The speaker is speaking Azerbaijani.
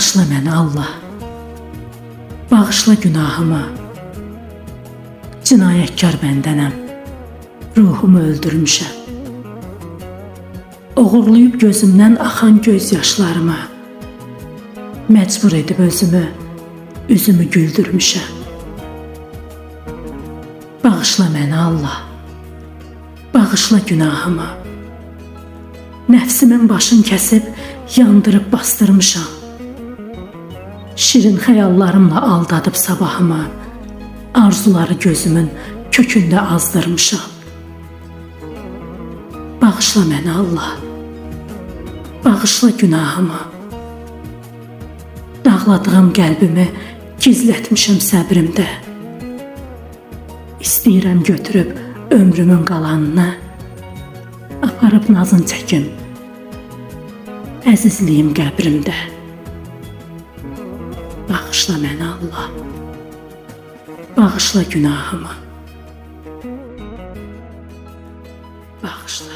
Bağışla məni Allah. Bağışla günahımı. Cinayətkar bəndənəm. Ruhumu öldürmüşəm. Oğurlayıb gözümdən axan göz yaşlarımı məcbur edib özümü, üzümü güldürmüşəm. Bağışla məni Allah. Bağışla günahımı. Nəfsimin başını kəsib yandırıb bastırmışam. Şirin xəyallarımla aldadıb sabahımı, arzuları gözümün kökündə azdırmışam. Bağışla məni Allah. Bağışla günahımı. Dağladığım qəlbimi gizlətmişəm səbrimdə. İstəyirəm götürüb ömrümün qalanını aparıb nazın çəkim. Əzizliyim qəbrimdə. Bağışla məni Allah. Bağışla günahımı. Bağışla.